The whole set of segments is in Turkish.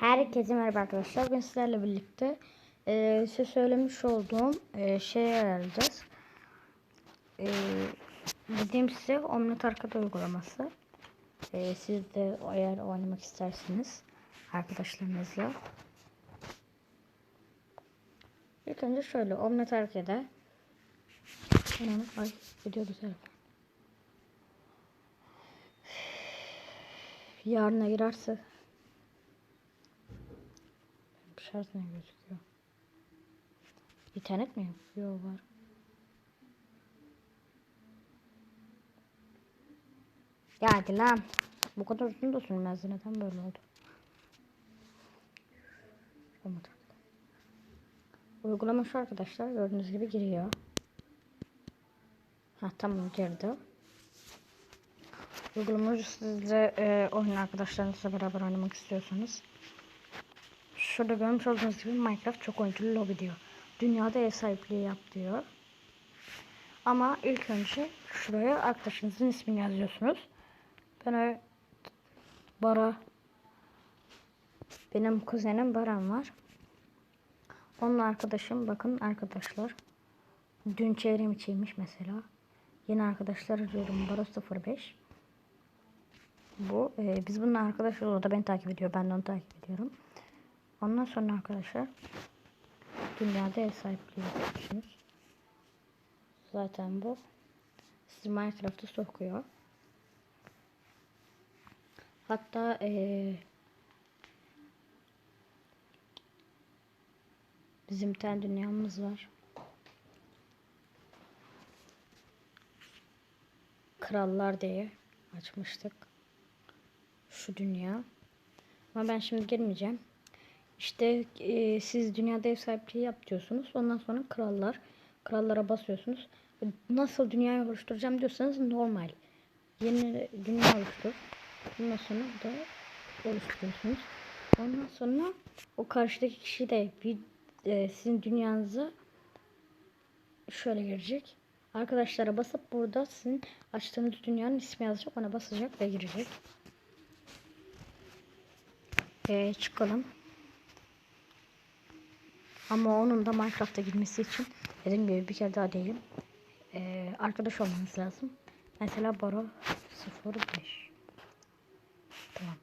Herkese merhaba arkadaşlar. Ben sizlerle birlikte e, size söylemiş olduğum e, şeye ayarlayacağız. E, dediğim size Omnet Arcade uygulaması. E, siz de eğer oynamak isterseniz arkadaşlarınızla. İlk önce şöyle Omnet Anam, ay gidiyordu telefon. Yarına girerse Şarj ne gözüküyor? İnternet mi yok? Yok var. Ya hadi lan. Bu kadar uzun da sürmezdi. Neden böyle oldu? Olmadı. Uygulama şu arkadaşlar. Gördüğünüz gibi giriyor. Ha tamam girdi. Uygulama sizde e, oyun arkadaşlarınızla beraber oynamak istiyorsanız Şurada görmüş olduğunuz gibi Minecraft çok oyunculu lobi diyor. Dünyada ev sahipliği yap diyor. Ama ilk önce şuraya arkadaşınızın ismini yazıyorsunuz. Ben öyle Bara benim kuzenim Baran var. Onun arkadaşım bakın arkadaşlar. Dün çevrim içiymiş mesela. Yeni arkadaşlar arıyorum. Bara 05. Bu e, biz bununla arkadaş o da beni takip ediyor. Ben de onu takip ediyorum. Ondan sonra arkadaşlar dünyada ev sahipliği yapıyorsunuz. Zaten bu sizi Minecraft'a sokuyor. Hatta ee, bizim tane dünyamız var. Krallar diye açmıştık. Şu dünya. Ama ben şimdi girmeyeceğim. İşte e, siz dünyada ev sahipliği yap diyorsunuz. Ondan sonra krallar. Krallara basıyorsunuz. Nasıl dünyayı oluşturacağım diyorsanız normal. Yeni dünya oluştur. Ondan sonra da oluşturuyorsunuz. Ondan sonra o karşıdaki kişi de bir, e, sizin dünyanıza şöyle girecek. Arkadaşlara basıp burada sizin açtığınız dünyanın ismi yazacak. Ona basacak ve girecek. E, çıkalım. Ama onun da Minecraft'a girmesi için dediğim gibi bir kere daha diyelim. Ee, arkadaş olmanız lazım. Mesela Baro 05. Tamam.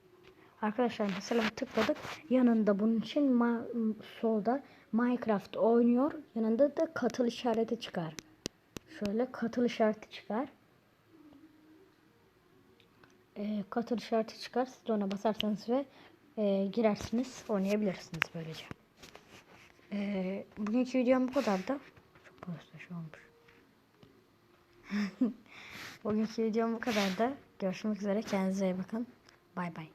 Arkadaşlar mesela tıkladık. Yanında bunun için ma solda Minecraft oynuyor. Yanında da katıl işareti çıkar. Şöyle katıl işareti çıkar. Ee, katıl işareti çıkar. Siz de ona basarsanız ve e, girersiniz. Oynayabilirsiniz böylece. Ee, bugünkü videom bu kadar da. Çok postacı olmuş. bugünkü videom bu kadar da. Görüşmek üzere. Kendinize iyi bakın. Bay bay.